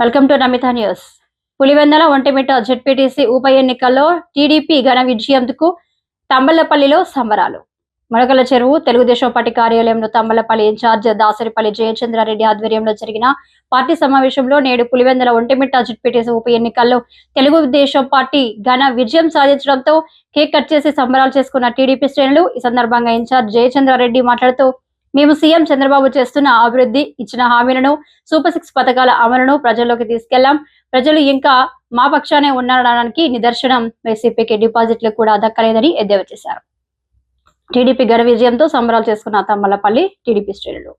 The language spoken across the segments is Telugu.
Welcome to Namitha News. Pulivendula Ontimitta ZPTC ఉప ఎన్నికల్లో టీడీపీ ఘన విజయంకు తంబలపల్లిలో సంబరాలు. మడకల చెరువు తెలుగుదేశం పార్టీ కార్యాలయంలో తంబలపల్లి ఇన్ఛార్జ్ దాసరిపల్లి జయచంద్రారెడ్డి ఆధ్వర్యంలో జరిగిన పార్టీ సమావేశంలో నేడు పులివెందల ఒంటిమిట్ట జడ్పీటీసీ ఉప ఎన్నికల్లో తెలుగుదేశం పార్టీ ఘన విజయం సాధించడంతో కేక్ కట్ చేసి సంబరాలు చేసుకున్న టీడీపీ శ్రేణులు ఈ సందర్భంగా ఇన్ఛార్జ్ జయచంద్రారెడ్డి మాట్లాడుతూ మేము సీఎం చంద్రబాబు చేస్తున్న అభివృద్ధి ఇచ్చిన హామీలను సూపర్ సిక్స్ పథకాల అమలును ప్రజల్లోకి తీసుకెళ్ళాం. ప్రజలు ఇంకా మా పక్షానే ఉన్నారనడానికి నిదర్శనం. వైసీపీకి డిపాజిట్లు కూడా దక్కలేదని ఎద్దేవా చేశారు. టీడీపీ ఘన విజయంతో సంబరాలు చేసుకున్న తమ్మలపల్లి టీడీపీ శ్రేణులు.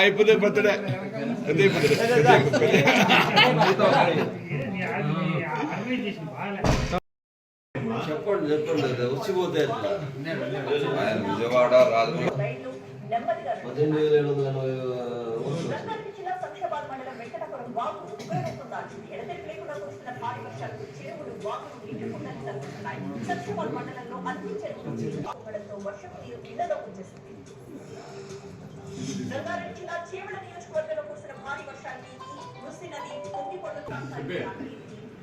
అయిపోతే బర్త్డే. చెప్పండి. చెప్పండి అది వచ్చిపోతే విజయవాడ రాజమండ్రి. పద్దెనిమిది వేల ఏడు వందల ఎనభై జిల్లా చేవల నియోజకవర్గంలో కురిసిన భారీ వర్షానికి ముసి నది ప్రాంతానికి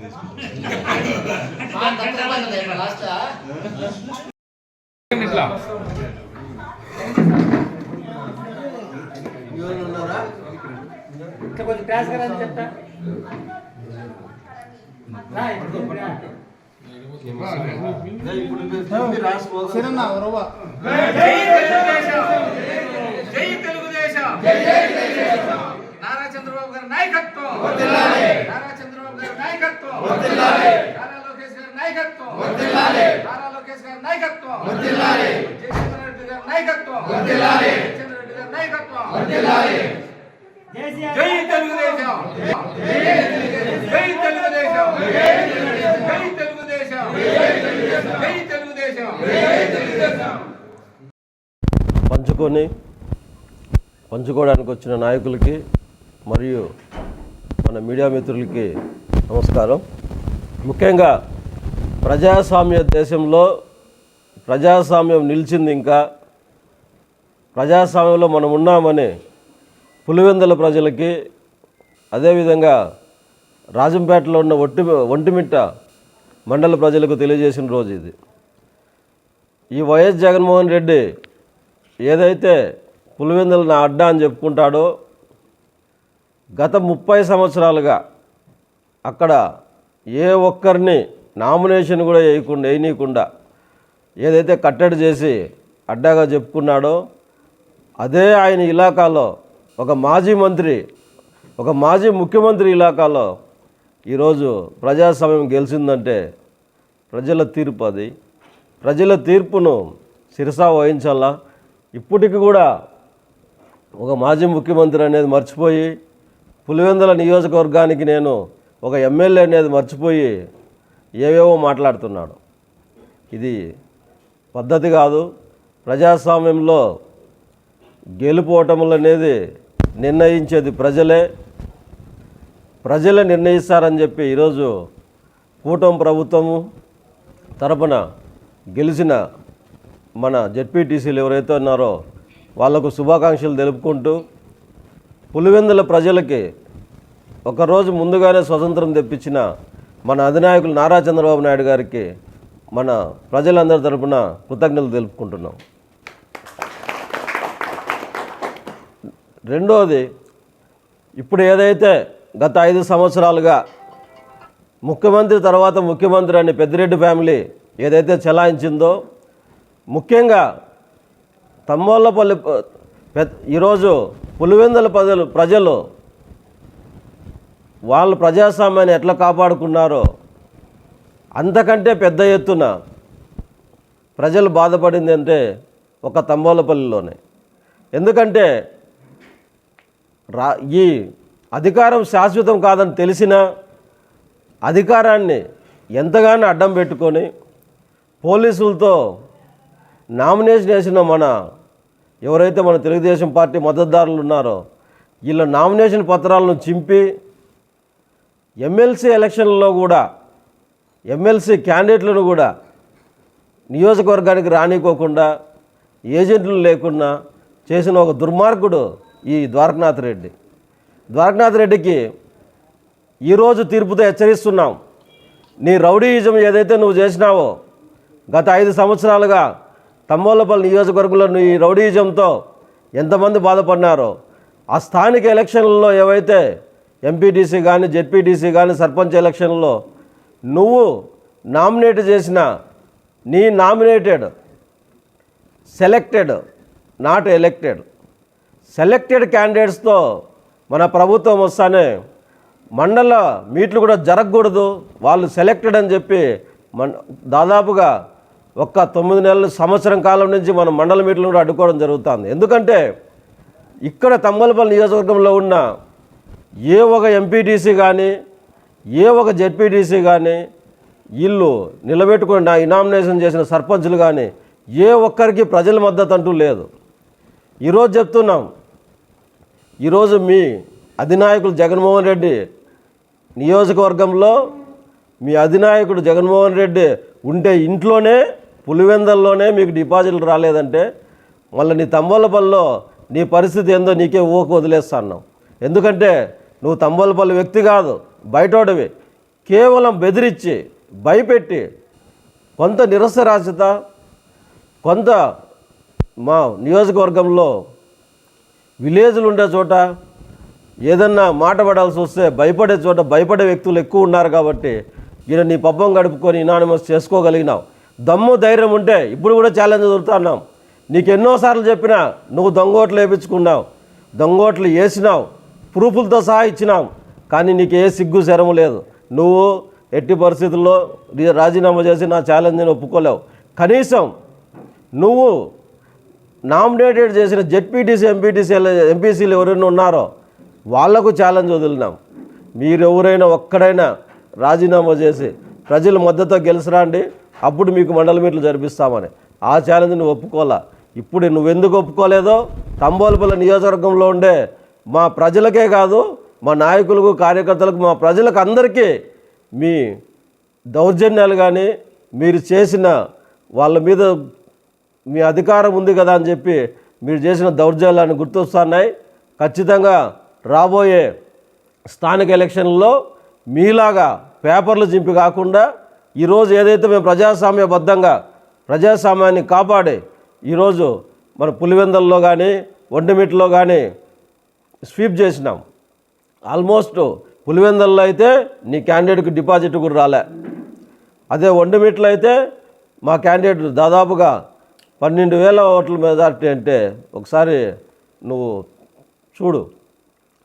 మంచి డెసిషన్ జై తెలుగుదేశం నారా చంద్రబాబు గారి నాయకత్వం నారా చంద్రబాబు నాయకత్వం. నారా లోకేష్ గారి నాయకత్వం. నారా లోకేష్ గారి నాయకత్వం. జయచంద్ర రెడ్డి గారి నాయకత్వం. జయచంద్ర రెడ్డి గారి నాయకత్వం. జై తెలుగుదేశం. జై తెలుగుదేశం. జై తెలుగుదేశం. జై తెలుగుదేశం. పంచుకొని పంచుకోవడానికి వచ్చిన నాయకులకి మరియు మన మీడియా మిత్రులకి నమస్కారం. ముఖ్యంగా ప్రజాస్వామ్య దేశంలో ప్రజాస్వామ్యం నిలిచింది ఇంకా. ప్రజాస్వామ్యంలో మనం ఉన్నామని పులివెందుల ప్రజలకి అదేవిధంగా రాజంపేటలో ఉన్న ఒట్టి ఒంటిమిట్ట మండల ప్రజలకు తెలియజేసిన రోజు ఇది. ఈ వైఎస్ జగన్మోహన్ రెడ్డి ఏదైతే పులివెందులు నా అడ్డా అని చెప్పుకుంటాడో గత ముప్పై సంవత్సరాలుగా అక్కడ ఏ ఒక్కరిని నామినేషన్ కూడా వేయకుండా వేయనీయకుండా ఏదైతే కట్టడి చేసి అడ్డాగా చెప్పుకున్నాడో అదే ఆయన ఇలాకాలో ఒక మాజీ మంత్రి ఒక మాజీ ముఖ్యమంత్రి ఇలాకాలో ఈరోజు ప్రజాస్వామ్యం గెలిచిందంటే ప్రజల తీర్పు అది. ప్రజల తీర్పును శిరసా వహించాలా? ఇప్పటికి కూడా ఒక మాజీ ముఖ్యమంత్రి అనేది మర్చిపోయి పులివెందుల నియోజకవర్గానికి నేను ఒక ఎమ్మెల్యే అనేది మర్చిపోయి ఏవేవో మాట్లాడుతున్నాడు. ఇది పద్ధతి కాదు. ప్రజాస్వామ్యంలో గెలుపోటములు అనేది నిర్ణయించేది ప్రజలే. ప్రజలే నిర్ణయిస్తారని చెప్పి ఈరోజు కూటమి ప్రభుత్వము తరపున గెలిచిన మన జెడ్పీటీసీలు ఎవరైతే ఉన్నారో వాళ్ళకు శుభాకాంక్షలు తెలుపుకుంటూ పులివెందుల ప్రజలకి ఒకరోజు ముందుగానే స్వతంత్రం తెప్పించిన మన అధినాయకులు నారా చంద్రబాబు నాయుడు గారికి మన ప్రజలందరి తరపున కృతజ్ఞతలు తెలుపుకుంటున్నాం. రెండవది ఇప్పుడు ఏదైతే గత ఐదు సంవత్సరాలుగా ముఖ్యమంత్రి తర్వాత ముఖ్యమంత్రి అని పెద్దిరెడ్డి ఫ్యామిలీ ఏదైతే చెలాయించిందో ముఖ్యంగా తమ్మోళ్ళపల్లి ఈరోజు పులివెందుల ప్రజలు ప్రజలు వాళ్ళు ప్రజాస్వామ్యాన్ని ఎట్లా కాపాడుకున్నారో అంతకంటే పెద్ద ఎత్తున ప్రజలు బాధపడింది అంటే ఒక తంబోలపల్లిలోనే. ఎందుకంటే రా ఈ అధికారం శాశ్వతం కాదని తెలిసినా అధికారాన్ని ఎంతగానో అడ్డం పెట్టుకొని పోలీసులతో నామినేషన్ వేసిన మన ఎవరైతే మన తెలుగుదేశం పార్టీ మద్దతుదారులు ఉన్నారో వీళ్ళ నామినేషన్ పత్రాలను చింపి ఎమ్మెల్సీ ఎలక్షన్లో కూడా ఎమ్మెల్సీ క్యాండిడేట్లను కూడా నియోజకవర్గానికి రానికోకుండా ఏజెంట్లు లేకుండా చేసిన ఒక దుర్మార్గుడు ఈ ద్వారకనాథ్ రెడ్డి. ద్వారకనాథ్ రెడ్డికి ఈరోజు తీర్పుతో హెచ్చరిస్తున్నాం. నీ రౌడీయిజం ఏదైతే నువ్వు చేసినావో గత ఐదు సంవత్సరాలుగా తమ్మోలపల్లి నియోజకవర్గంలో నీ రౌడీయిజంతో ఎంతమంది బాధపడినారో ఆ స్థానిక ఎలక్షన్లలో ఏవైతే ఎంపీటీసీ కానీ జెడ్పీటీసీ కానీ సర్పంచ్ ఎలక్షన్లో నువ్వు నామినేట్ చేసిన నీ nominated selected not elected selected క్యాండిడేట్స్తో మన ప్రభుత్వం వస్తానే మండల మీట్లు కూడా జరగకూడదు. వాళ్ళు సెలెక్టెడ్ అని చెప్పి మన దాదాపుగా ఒక్క తొమ్మిది నెలలు సంవత్సరం కాలం నుంచి మనం మండల మీట్లు కూడా అడ్డుకోవడం జరుగుతుంది. ఎందుకంటే ఇక్కడ తమ్మలపల్లి నియోజకవర్గంలో ఉన్న ఏ ఒక ఎంపీటీసీ కానీ ఏ ఒక జెడ్పీటీసీ కానీ వీళ్ళు నిలబెట్టుకుని నా ఇనామినేషన్ చేసిన సర్పంచులు కానీ ఏ ఒక్కరికి ప్రజల మద్దతు అంటూ లేదు. ఈరోజు చెప్తున్నాం ఈరోజు మీ అధినాయకులు జగన్మోహన్ రెడ్డి నియోజకవర్గంలో మీ అధినాయకుడు జగన్మోహన్ రెడ్డి ఉంటే ఇంట్లోనే పులివెందల్లోనే మీకు డిపాజిట్లు రాలేదంటే మళ్ళీ నీ తంబోలపల్లిలో నీ పరిస్థితి ఏందో నీకే ఊహకు వదిలేస్తాను ఎందుకంటే నువ్వు తంబోలపల్లి వ్యక్తి కాదు బయటోడివి. కేవలం బెదిరించి భయపెట్టి కొంత నిరసరాశత కొంత మా నియోజకవర్గంలో విలేజ్లు ఉండే చోట ఏదన్నా మాట పడాల్సి వస్తే భయపడే చోట భయపడే వ్యక్తులు ఎక్కువ ఉన్నారు కాబట్టి ఈయన నీ పబ్బం గడుపుకొని ఇనానిమస్ చేసుకోగలిగినావు. దమ్ము ధైర్యం ఉంటే ఇప్పుడు కూడా ఛాలెంజ్ వదులుతున్నాం నీకు ఎన్నోసార్లు చెప్పినా నువ్వు దొంగోట్లు వేయించుకున్నావు దొంగోట్లు వేసినావు. ప్రూఫులతో సహా ఇచ్చినాం కానీ నీకు ఏ సిగ్గు శరము లేదు. నువ్వు ఎట్టి పరిస్థితుల్లో రాజీనామా చేసి నా ఛాలెంజ్ని ఒప్పుకోలేవు. కనీసం నువ్వు నామినేటెడ్ చేసిన జెడ్పీటీసీ ఎంపీటీసీ ఎంపీసీలు ఎవరైనా ఉన్నారో వాళ్ళకు ఛాలెంజ్ వదిలినాం. మీరు ఎవరైనా ఒక్కడైనా రాజీనామా చేసి ప్రజల మద్దతు గెలిచిరాండి అప్పుడు మీకు మండల మీట్లు జరిపిస్తామని. ఆ ఛాలెంజ్ నువ్వు ఒప్పుకోలే ఇప్పుడు నువ్వెందుకు ఒప్పుకోలేదో తంబోలపల్లి నియోజకవర్గంలో ఉండే మా ప్రజలకే కాదు మా నాయకులకు కార్యకర్తలకు మా ప్రజలకు అందరికీ మీ దౌర్జన్యాలు కానీ మీరు చేసిన వాళ్ళ మీద మీ అధికారం ఉంది కదా అని చెప్పి మీరు చేసిన దౌర్జన్యాలను గుర్తొస్తున్నాయి. ఖచ్చితంగా రాబోయే స్థానిక ఎలక్షన్లలో మీలాగా పేపర్లు చింపి కాకుండా ఈరోజు ఏదైతే మేము ప్రజాస్వామ్యబద్ధంగా ప్రజాస్వామ్యాన్ని కాపాడి ఈరోజు మన పులివెందల్లో కానీ ఒంటిమిట్లో కానీ స్వీప్ చేసినాం. ఆల్మోస్ట్ పులివెందల్లో అయితే నీ క్యాండిడేట్కి డిపాజిట్ కూడా రాలే. అదే ఒంటిమిట్లో అయితే మా క్యాండిడేట్ దాదాపుగా పన్నెండు వేల ఓట్ల మెజార్టీ అంటే ఒకసారి నువ్వు చూడు.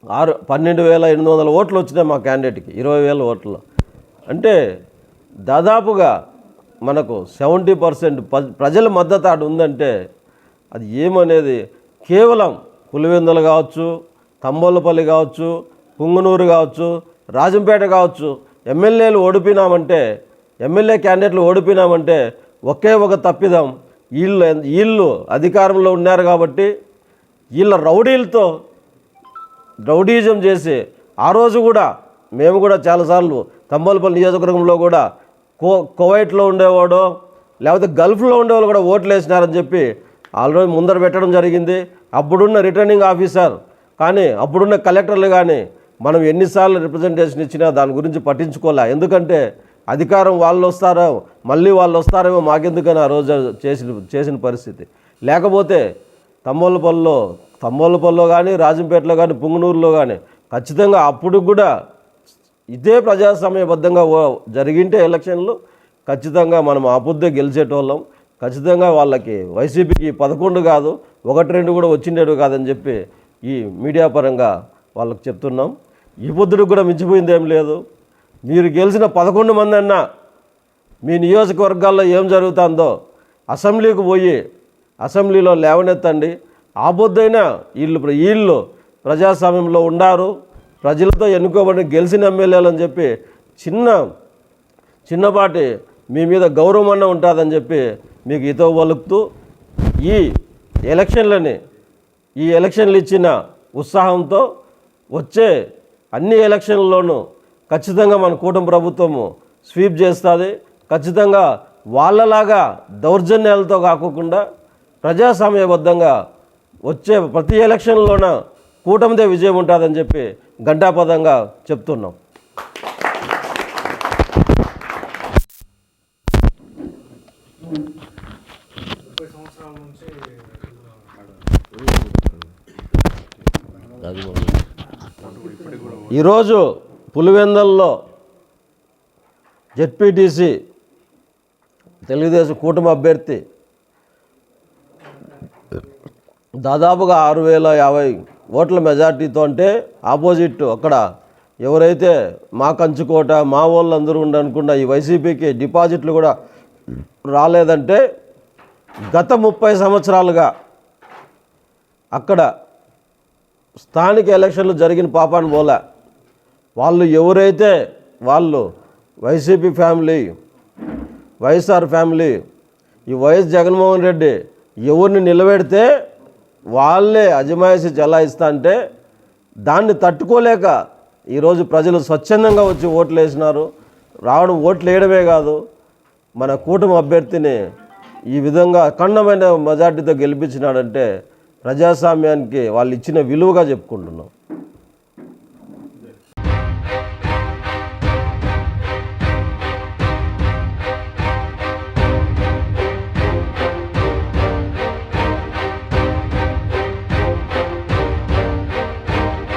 ఆరు పన్నెండు వేల ఎనిమిది వందల ఓట్లు వచ్చినాయి మా క్యాండిడేట్కి ఇరవై వేల ఓట్లు. అంటే దాదాపుగా మనకు సెవెంటీ పర్సెంట్ ప్రజల మద్దతు ఆడు ఉందంటే అది ఏమనేది కేవలం పులివెందులు కావచ్చు తంబోలపల్లి కావచ్చు పుంగనూరు కావచ్చు రాజంపేట కావచ్చు ఎమ్మెల్యేలు ఓడిపోయినామంటే ఎమ్మెల్యే క్యాండిడేట్లు ఓడిపోయినామంటే ఒకే ఒక తప్పిదం. వీళ్ళు వీళ్ళు అధికారంలో ఉన్నారు కాబట్టి వీళ్ళ రౌడీలతో రౌడీజం చేసి ఆ రోజు కూడా మేము కూడా చాలాసార్లు తంబోలపల్లి నియోజకవర్గంలో కూడా కో కువైట్లో ఉండేవాడు లేకపోతే గల్ఫ్లో ఉండేవాళ్ళు కూడా ఓట్లు వేసినారని చెప్పి ఆల్రెడీ ముందర పెట్టడం జరిగింది. అప్పుడున్న రిటర్నింగ్ ఆఫీసర్ కానీ అప్పుడున్న కలెక్టర్లు కానీ మనం ఎన్నిసార్లు రిప్రజెంటేషన్ ఇచ్చినా దాని గురించి పట్టించుకోలే. ఎందుకంటే అధికారం వాళ్ళు వస్తారో మళ్ళీ వాళ్ళు వస్తారేమో మాకెందుకని ఆ రోజు చేసిన చేసిన పరిస్థితి. లేకపోతే తమ్మోలపల్లిలో తమ్మోలపల్లిలో కానీ రాజంపేటలో కానీ పుంగనూరులో కానీ ఖచ్చితంగా అప్పుడు కూడా ఇదే ప్రజాస్వామ్యబద్ధంగా జరిగింటే ఎలక్షన్లు ఖచ్చితంగా మనం ఆపుద్దే గెలిచేటోళ్ళం. ఖచ్చితంగా వాళ్ళకి వైసీపీకి పదకొండు కాదు ఒకటి రెండు కూడా వచ్చిండేడు కాదని చెప్పి ఈ మీడియా పరంగా వాళ్ళకి చెప్తున్నాం. ఈ బుద్ధుడికి కూడా మించిపోయింది ఏం లేదు. మీరు గెలిచిన పదకొండు మంది అన్నా మీ నియోజకవర్గాల్లో ఏం జరుగుతుందో అసెంబ్లీకి పోయి అసెంబ్లీలో లేవనెత్తండి. ఆ బొద్దైనా వీళ్ళు వీళ్ళు ప్రజాస్వామ్యంలో ఉండారు. ప్రజలతో ఎన్నుకోబడి గెలిచిన ఎమ్మెల్యేలు అని చెప్పి చిన్న చిన్నపాటి మీ మీద గౌరవం అన్న ఉంటుందని చెప్పి మీకు ఇతో వలుపుతూ ఈ ఎలక్షన్లని ఈ ఎలక్షన్లు ఇచ్చిన ఉత్సాహంతో వచ్చే అన్ని ఎలక్షన్లలోనూ ఖచ్చితంగా మన కూటమి ప్రభుత్వము స్వీప్ చేస్తుంది. ఖచ్చితంగా వాళ్ళలాగా దౌర్జన్యాలతో కాకుండా ప్రజాస్వామ్యబద్ధంగా వచ్చే ప్రతి ఎలక్షన్లోన కూటమిదే విజయం ఉంటుందని చెప్పి గంటాపదంగా చెప్తున్నాం. ఈరోజు పులివెందల్లో జెడ్పీటీసీ తెలుగుదేశం కూటమి అభ్యర్థి దాదాపుగా ఆరు వేల యాభై ఓట్ల మెజార్టీతో అంటే ఆపోజిట్ అక్కడ ఎవరైతే మా కంచుకోట మా వాళ్ళు అందరూ ఉండనుకున్న ఈ వైసీపీకి డిపాజిట్లు కూడా రాలేదంటే గత ముప్పై సంవత్సరాలుగా అక్కడ స్థానిక ఎలక్షన్లు జరిగిన పాపాన్ని పోలే. వాళ్ళు ఎవరైతే వాళ్ళు వైసీపీ ఫ్యామిలీ వైఎస్ఆర్ ఫ్యామిలీ ఈ వైఎస్ జగన్మోహన్ రెడ్డి ఎవరిని నిలబెడితే వాళ్ళే అజమాయిషి చెలాయిస్తా అంటే దాన్ని తట్టుకోలేక ఈరోజు ప్రజలు స్వచ్ఛందంగా వచ్చి ఓట్లు వేసినారు. రావడం ఓట్లు వేయడమే కాదు మన కూటమి అభ్యర్థిని ఈ విధంగా అఖండమైన మెజార్టీతో గెలిపించినాడంటే ప్రజాస్వామ్యానికి వాళ్ళు ఇచ్చిన విలువగా చెప్పుకుంటున్నాం.